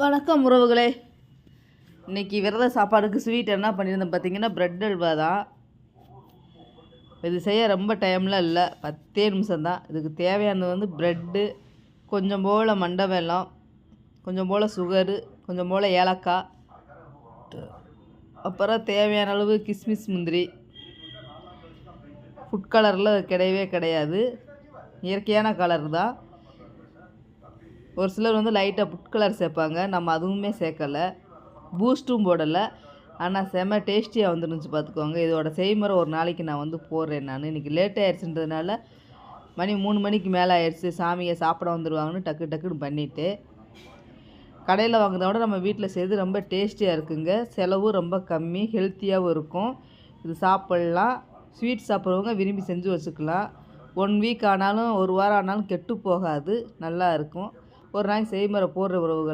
வணக்கம் உறவுகளே. இன்னைக்கு விரத சாப்பாடுக்கு ஸ்வீட் என்ன பண்ணியிருந்தேன் பார்த்தீங்கன்னா ப்ரெட் அல்வா தான். இது செய்ய ரொம்ப டைம்லாம் இல்லை. பத்தே நிமிஷம் தான். இதுக்கு தேவையானது வந்து ப்ரெட்டு கொஞ்சம் போல் மண்டை வெல்லம் கொஞ்சம் போல் சுகரு கொஞ்சம் போல் ஏலக்காய். அப்புறம் தேவையான அளவு கிஸ்மிஸ் முந்திரி. ஃபுட் கலரில் கிடையவே கிடையாது. இயற்கையான கலர் தான். ஒரு சிலர் வந்து லைட்டாக புட் கலர் சேர்ப்பாங்க. நம்ம அதுவுமே சேர்க்கலை. பூஸ்ட்டும் போடலை. ஆனால் செம டேஸ்டியாக வந்துருந்துச்சு பார்த்துக்கோங்க இதோட செய்முறை ஒரு நாளைக்கு நான் வந்து போடுறேன் நான். இன்றைக்கி லேட் ஆயிடுச்சுன்றதுனால மணி மூணு மணிக்கு மேலே ஆயிடுச்சு. சாமியை சாப்பிட வந்துடுவாங்கன்னு டக்கு டக்குன்னு பண்ணிவிட்டு கடையில் வாங்குறத விட நம்ம வீட்டில் செய்து ரொம்ப டேஸ்டியாக இருக்குங்க. செலவும் ரொம்ப கம்மி ஹெல்த்தியாகவும் இருக்கும். இது சாப்பிட்லாம். ஸ்வீட் சாப்பிட்றவங்க விரும்பி செஞ்சு வச்சுக்கலாம். ஒன் வீக் ஆனாலும் ஒரு வாரம் ஆனாலும் கெட்டு போகாது. நல்லா இருக்கும். ஒரு நாளைக்கு செய்முறை போடுற உறவுகள்.